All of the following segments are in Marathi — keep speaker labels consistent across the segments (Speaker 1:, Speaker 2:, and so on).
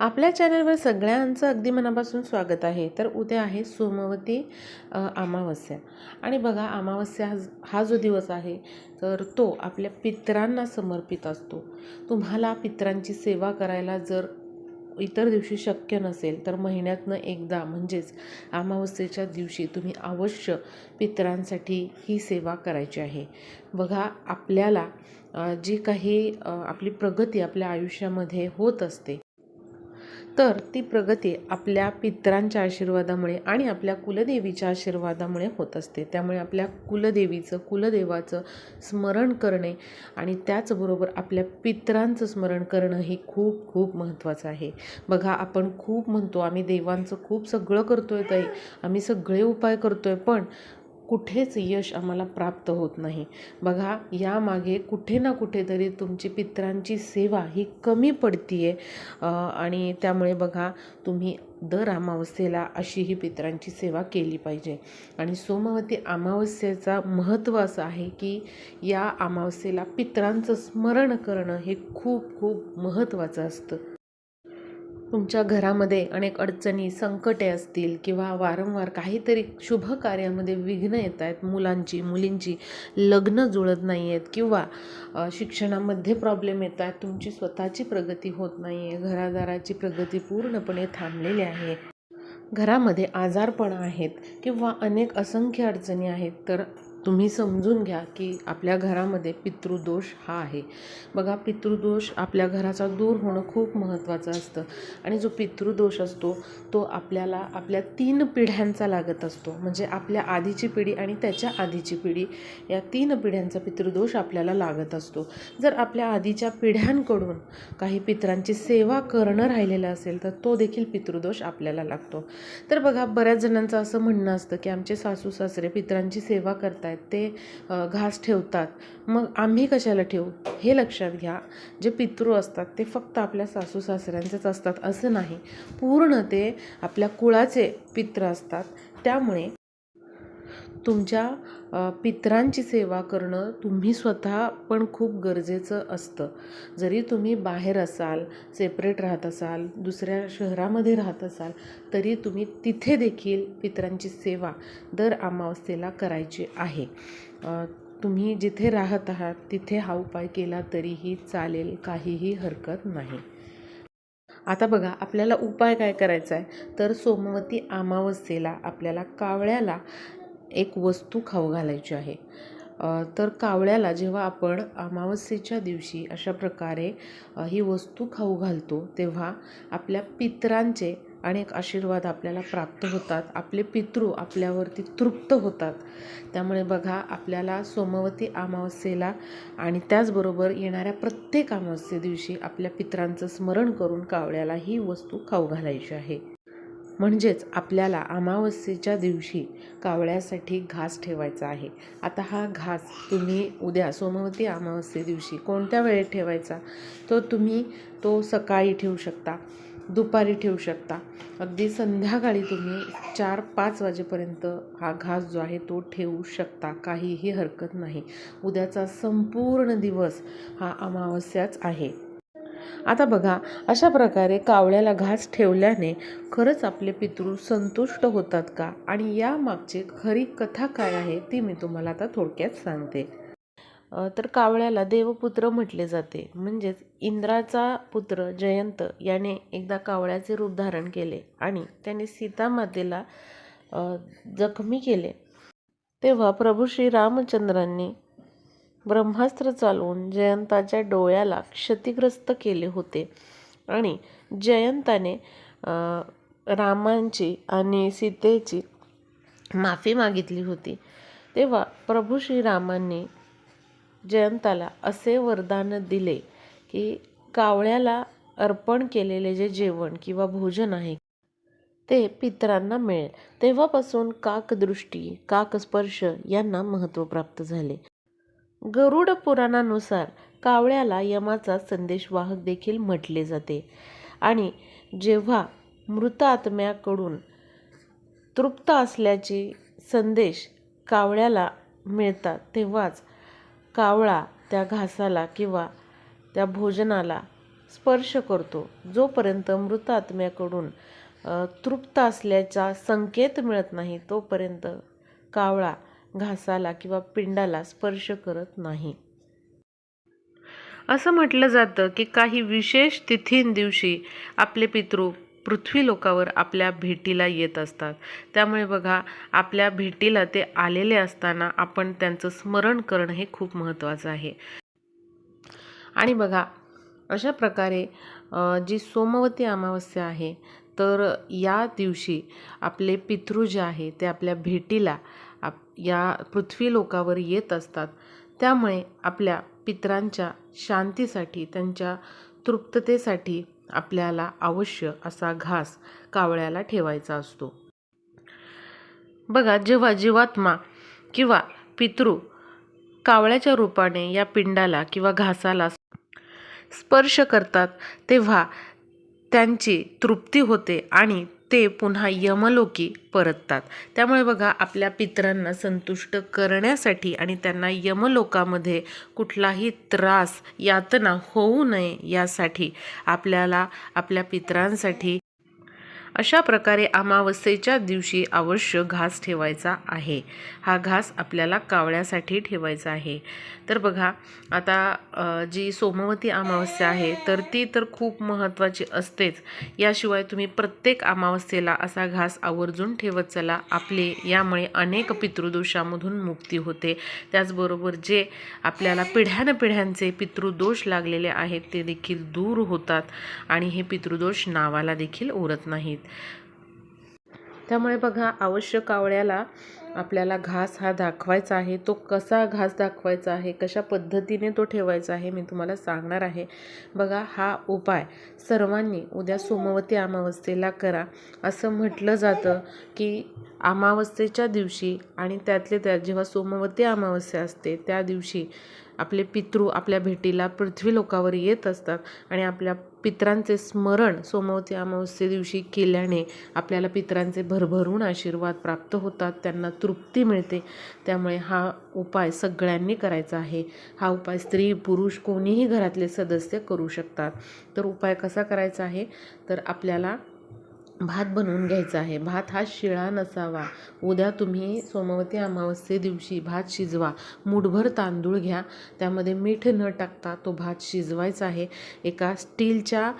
Speaker 1: आपल्या चॅनलवर सगळ्यांचं अगदी मनापासून स्वागत आहे. तर उद्या आहे सोमवती अमावस्या. आणि बघा अमावस्या हा हा जो दिवस आहे तर तो आपल्या पितरांना समर्पित असतो. तुम्हाला पितरांची सेवा करायला जर इतर दिवशी शक्य नसेल तर महिन्यातनं एकदा म्हणजेच अमावस्येच्या दिवशी तुम्ही अवश्य पितरांसाठी ही सेवा करायची आहे. बघा आपल्याला जी काही आपली प्रगती आपल्या आयुष्यामध्ये होत असते तर ती प्रगती आपल्या पितरांच्या आशीर्वादामुळे आणि आपल्या कुलदेवीच्या आशीर्वादामुळे होत असते. त्यामुळे आपल्या कुलदेवीचं कुलदेवाचं स्मरण करणे आणि त्याचबरोबर आपल्या पितरांचं स्मरण करणं हे खूप खूप महत्त्वाचं आहे. बघा आपण खूप म्हणतो आम्ही देवांचं खूप सगळं करतो आहे ताई. आम्ही सगळे उपाय करतो आहे पण कुठेच यश आम्हाला प्राप्त होत नाही. बघा यामागे कुठे ना कुठेतरी तुमची पितरांची सेवा ही कमी पडतीये. आहे आणि त्यामुळे बघा तुम्ही दर अमावस्येला अशी ही पितरांची सेवा केली पाहिजे. आणि सोमवती अमावस्येचा महत्त्व असं आहे की या अमावस्येला पितरांचं स्मरण करणं हे खूप खूप महत्त्वाचं असतं. तुमच्या घरामध्ये अनेक अडचणी संकटे असतील किंवा वारंवार काहीतरी शुभ कार्यामध्ये विघ्न येत आहेत मुलांची मुलींची लग्न जुळत नाही आहेत किंवा शिक्षणामध्ये प्रॉब्लेम येत आहेत तुमची स्वतःची प्रगती होत नाही आहे घरादाराची प्रगती पूर्णपणे थांबलेली आहे. घरामध्ये आजारपण आहेत किंवा अनेक असंख्य अडचणी आहेत तर तुम्ही समजून घ्या की आपल्या घरामध्ये पितृदोष हा आहे. बघा पितृदोष आपल्या घराचा दूर होणं खूप महत्त्वाचं असतं. आणि जो पितृदोष असतो तो आपल्याला आपल्या तीन पिढ्यांचा लागत असतो. म्हणजे आपल्या आधीची पिढी आणि त्याच्या आधीची पिढी या तीन पिढ्यांचा पितृदोष आपल्याला लागत असतो. जर आपल्या आधीच्या पिढ्यांकडून काही पितरांची सेवा करणं राहिलेलं असेल तर तो देखील पितृदोष आपल्याला लागतो. तर बघा बऱ्याच जणांचं असं म्हणणं असतं की आमचे सासू सासरे पित्रांची सेवा करतायत. ते घास ठेवतात. मग आम्ही कशाला ठेवू? हे लक्षात घ्या. जे पितृ असतात ते फक्त आपल्या सासू सासऱ्यांचेच असतात असं नाही. पूर्ण ते आपल्या कुळाचे पित्र असतात. त्यामुळे तुमच्या पितरांची सेवा करणं तुम्ही स्वतः पण खूप गरजेचं असतं. जरी तुम्ही बाहेर असाल सेपरेट राहत असाल दुसऱ्या शहरामध्ये राहत असाल तरी तुम्ही तिथे देखील पितरांची सेवा दर अमावस्येला करायची आहे. तुम्ही जिथे राहत आहात तिथे हा उपाय केला तरीही चालेल काहीही हरकत नाही. आता बघा आपल्याला उपाय काय करायचा आहे तर सोमवती अमावस्येला आपल्याला कावळ्याला एक वस्तू खाऊ घालायची आहे. तर कावळ्याला जेव्हा आपण अमावस्येच्या दिवशी अशा प्रकारे ही वस्तू खाऊ घालतो तेव्हा आपल्या पितरांचे अनेक आशीर्वाद आपल्याला प्राप्त होतात. आपले पितृ आपल्यावरती तृप्त होतात. त्यामुळे बघा आपल्याला सोमवती अमावस्येला आणि त्याचबरोबर येणाऱ्या प्रत्येक अमावस्ये दिवशी आपल्या पितरांचं स्मरण करून कावळ्याला ही वस्तू खाऊ घालायची आहे. म्हणजेच आपल्याला अमावस्येच्या दिवशी कावळ्यासाठी घास ठेवायचा आहे. आता हा घास तुम्ही उद्या सोमवती अमावस्ये दिवशी कोणत्या वेळेत ठेवायचा? तो तुम्ही तो सकाळी ठेवू शकता दुपारी ठेवू शकता. अगदी संध्याकाळी तुम्ही चार पाच वाजेपर्यंत हा घास जो आहे तो ठेवू शकता. काहीही हरकत नाही. उद्याचा संपूर्ण दिवस हा अमावस्याच आहे. आता बघा अशा प्रकारे कावळ्याला घास ठेवल्याने खरंच आपले पितृ संतुष्ट होतात का? आणि या मागची खरी कथा काय आहे ती मी तुम्हाला आता थोडक्यात सांगते. तर कावळ्याला देवपुत्र म्हटले जाते. म्हणजेच इंद्राचा पुत्र जयंत याने एकदा कावळ्याचे रूप धारण केले आणि त्याने सीतामातेला जखमी केले. तेव्हा प्रभू श्री रामचंद्रांनी ब्रह्मास्त्र चालवून जयंताच्या डोळ्याला क्षतिग्रस्त केले होते. आणि जयंताने रामांची आणि सीतेची माफी मागितली होती. तेव्हा प्रभू श्रीरामांनी जयंताला असे वरदान दिले की कावळ्याला अर्पण केलेले जे जेवण किंवा भोजन आहे ते पितरांना मिळेल. तेव्हापासून काकदृष्टी काकस्पर्श यांना महत्त्व प्राप्त झाले. गरुड पुराणानुसार कावळ्याला यमाचा संदेशवाहक देखील म्हटले जाते. आणि जेव्हा मृत आत्म्याकडून तृप्त असल्याचे संदेश कावळ्याला मिळतात तेव्हाच कावळा त्या घासाला किंवा त्या भोजनाला स्पर्श करतो. जोपर्यंत मृत आत्म्याकडून तृप्त असल्याचा संकेत मिळत नाही तोपर्यंत कावळा घासाला किंवा पिंडाला स्पर्श करत नाही. असं म्हटलं जातं की काही विशेष तिथींदिवशी आपले पितृ पृथ्वी लोकावर आपल्या भेटीला येत असतात. त्यामुळे बघा आपल्या भेटीला ते आलेले असताना आपण त्यांचं स्मरण करणं हे खूप महत्त्वाचं आहे. आणि बघा अशा प्रकारे जी सोमवती अमावस्या आहे तर या दिवशी आपले पितृ जे आहे ते आपल्या भेटीला या पृथ्वी लोकावर येत असतात. त्यामुळे आपल्या पितरांच्या शांतीसाठी त्यांच्या तृप्ततेसाठी आपल्याला अवश्य असा घास कावळ्याला ठेवायचा असतो. बघा जेव्हा जीवात्मा किंवा पितृ कावळ्याच्या रूपाने या पिंडाला किंवा घासाला स्पर्श करतात तेव्हा त्यांची तृप्ती होते आणि ते पुन्हा यमलोकी परततात. त्यामुळे बघा आपल्या पितरांना संतुष्ट करण्यासाठी आणि त्यांना यमलोकामध्ये कुठलाही त्रास यातना होऊ नये यासाठी आपल्याला आपल्या पितरांसाठी अशा प्रकारे अमावस्येच्या दिवशी अवश्य घास ठेवायचा आहे. हा घास आपल्याला कावळ्यासाठी ठेवायचा आहे. तर बघा आता जी सोमवती अमावस्या आहे तर ती तर खूप महत्त्वाची असतेच. याशिवाय तुम्ही प्रत्येक अमावस्येला असा घास आवर्जून ठेवत चला. आपले यामुळे अनेक पितृदोषामधून मुक्ती होते. त्याचबरोबर जे आपल्याला पिढ्यानपिढ्यांचे पितृदोष लागलेले आहेत ते देखील दूर होतात. आणि हे पितृदोष नावाला देखील उरत नाहीत. त्यामुळे बघा अवश्य कावळ्याला आपल्याला घास हा दाखवायचा आहे. तो कसा घास दाखवायचा आहे कशा पद्धतीने तो ठेवायचा आहे मी तुम्हाला सांगणार आहे. बघा हा उपाय सर्वांनी उद्या सोमवती अमावस्येला करा. असं म्हटलं जातं की अमावस्येच्या दिवशी आणि त्यातले त्यात जेव्हा सोमवती अमावस्या असते त्या दिवशी आपले पितृ आपल्या भेटीला पृथ्वी लोकावर येत असतात आणि आपल्या पितरांचे स्मरण सोमवती अमावस्ये दिवशी केल्याने आपल्याला पितरांचे भरभरून आशीर्वाद प्राप्त होतात त्यांना तृप्ती मिळते. त्यामुळे हा उपाय सगळ्यांनी करायचा आहे. हा उपाय स्त्री पुरुष कोणीही घरातले सदस्य करू शकतात. तर उपाय कसा करायचा आहे? तर आपल्याला भात बनवून घ्यायचा आहे. भात हा शिळा नसावा. उद्या तुम्ही सोमवती अमावस्ये दिवशी भात शिजवा. मूठभर तांदूळ घ्या. त्यामध्ये मीठ न टाकता तो भात शिजवायचा आहे. एका स्टीलच्या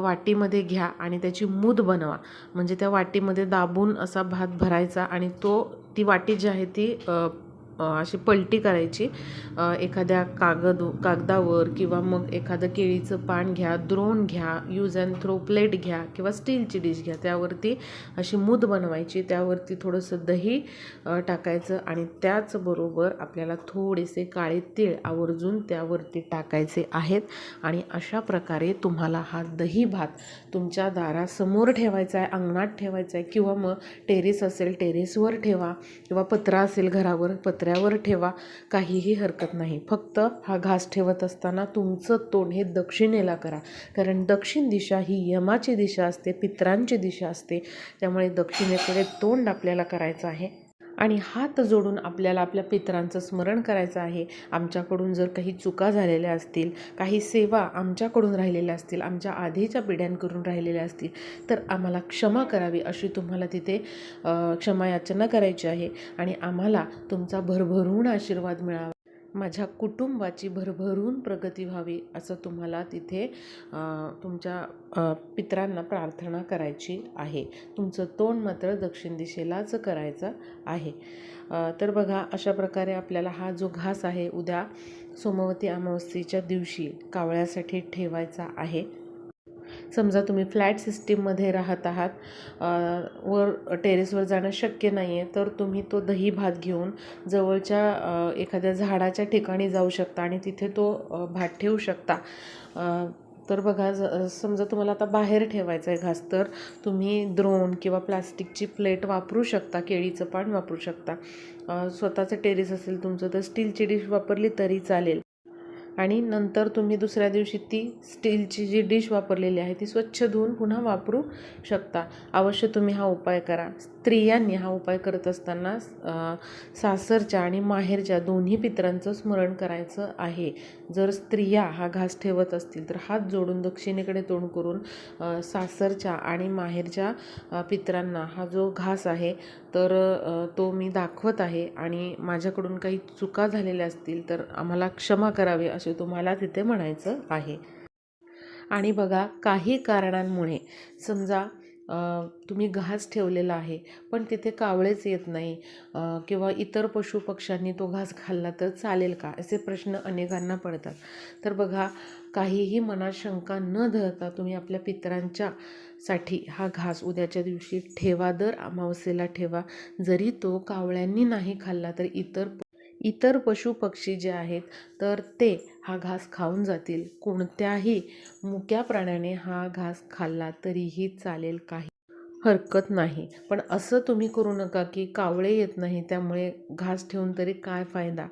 Speaker 1: वाटीमध्ये घ्या आणि त्याची मूद बनवा. म्हणजे त्या वाटीमध्ये दाबून असा भात भरायचा आणि तो ती वाटी जी आहे ती अशी पलटी करायची. एखाद्या कागद कागदावर किंवा मग एखादं केळीचं पान घ्या द्रोण घ्या यूज अँड थ्रो प्लेट घ्या किंवा स्टीलची डिश घ्या. त्यावरती अशी मूद बनवायची त्यावरती थोडंसं दही टाकायचं आणि त्याचबरोबर आपल्याला थोडेसे काळे तीळ आवर्जून त्यावरती टाकायचे आहेत आणि अशा प्रकारे तुम्हाला हा दही भात तुमच्या दारासमोर ठेवायचा आहे अंगणात ठेवायचा आहे किंवा मग टेरेस असेल टेरेसवर ठेवा किंवा पत्रा असेल घरावर पत्र्यावर ठेवा काहीही हरकत नाही. फक्त हा घास ठेवत असताना तुमचं तोंड हे दक्षिणेला करा. कारण दक्षिण दिशा ही यमाची दिशा असते पित्रांची दिशा असते. त्यामुळे दक्षिणेकडे तोंड आपल्याला करायचं आहे. आणि हात जोडून आपल्याला आपल्या पितरांचं स्मरण करायचं आहे. आमच्याकडून जर काही चुका झालेल्या असतील काही सेवा आमच्याकडून राहिलेल्या असतील आमच्या आधीच्या पिढ्यांकडून राहिलेल्या असतील तर आम्हाला क्षमा करावी अशी तुम्हाला तिथे क्षमायाचना करायची आहे आणि आम्हाला तुमचा भरभरून आशीर्वाद मिळावा. माझ्या कुटुंबाची भरभरून प्रगती व्हावी असं तुम्हाला तिथे तुमच्या पितरांना प्रार्थना करायची आहे. तुमचं तोंड मात्र दक्षिण दिशेलाच करायचं आहे. तर बघा अशा प्रकारे आपल्याला हा जो घास आहे उद्या सोमवती अमावस्येच्या दिवशी कावळ्यासाठी ठेवायचा आहे. समजा तुम्ही फ्लॅट सिस्टीममध्ये राहत आहात वर टेरेसवर जाणं शक्य नाही आहे तर तुम्ही तो दही भात घेऊन जवळच्या एखाद्या झाडाच्या ठिकाणी जाऊ शकता आणि तिथे तो भात ठेवू शकता. तर बघा ज समजा तुम्हाला आता बाहेर ठेवायचं आहे घास तर तुम्ही द्रोण किंवा प्लास्टिकची प्लेट वापरू शकता केळीचं पान वापरू शकता. स्वतःचं टेरेस असेल तुमचं तर स्टीलची डिश वापरली तरी चालेल. आणि नंतर तुम्ही दुसऱ्या दिवशी ती स्टीलची जी डिश वापरलेली आहे ती स्वच्छ धुवून पुन्हा वापरू शकता. अवश्य तुम्ही हा उपाय करा. स्त्रियांनी हा उपाय करत असताना सासरच्या आणि माहेरच्या दोन्ही पित्रांचं स्मरण करायचं आहे. जर स्त्रिया हा घास ठेवत असतील तर हात जोडून दक्षिणेकडे तोंड करून सासरच्या आणि माहेरच्या पित्रांना पितरांना हा जो घास आहे तर तो मी दाखवत आहे आणि माझ्याकडून काही चुका झालेल्या असतील तर आम्हाला क्षमा करावी असे तुम्हाला तिथे म्हणायचं आहे. आणि बघा काही कारणांमुळे समजा तुम्ही घास ठेवलेला आहे पण तिथे कावळेच येत नाही किंवा इतर पशुपक्ष्यांनी तो घास खाल्ला तर चालेल का असे प्रश्न अनेकांना पडतात. तर बघा काहीही मनात शंका न धरता तुम्ही आपल्या पितरांच्या साठी हा घास उद्याच्या दिवशी ठेवा दर अमावस्येला ठेवा. जरी तो कावळ्यांनी नाही खाल्ला तर इतर इतर पशु पक्षी जे आहेत तर ते हा घास खाऊन जातील. कोणत्याही मुक्या प्राण्याने हा घास खाल्ला तरीही चालेल काही. हरकत नाही. पण असं तुम्ही करू नका की कावळे येत नाही त्यामुळे घास ठेवून तरी काय फायदा?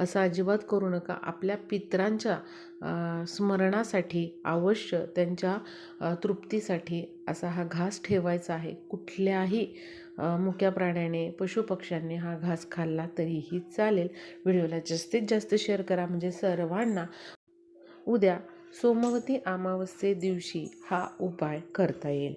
Speaker 1: असं अजिबात करू नका. आपल्या पितरांच्या स्मरणासाठी अवश्य त्यांच्या तृप्तीसाठी असा हा घास ठेवायचा आहे. कुठल्याही मुक्या प्राण्याने पशुपक्ष्यांनी हा घास खाल्ला तरीही चालेल. व्हिडिओला जास्तीत जास्त शेअर करा. म्हणजे सर्वांना उद्या सोमवती अमावस्ये दिवशी हा उपाय करता येईल.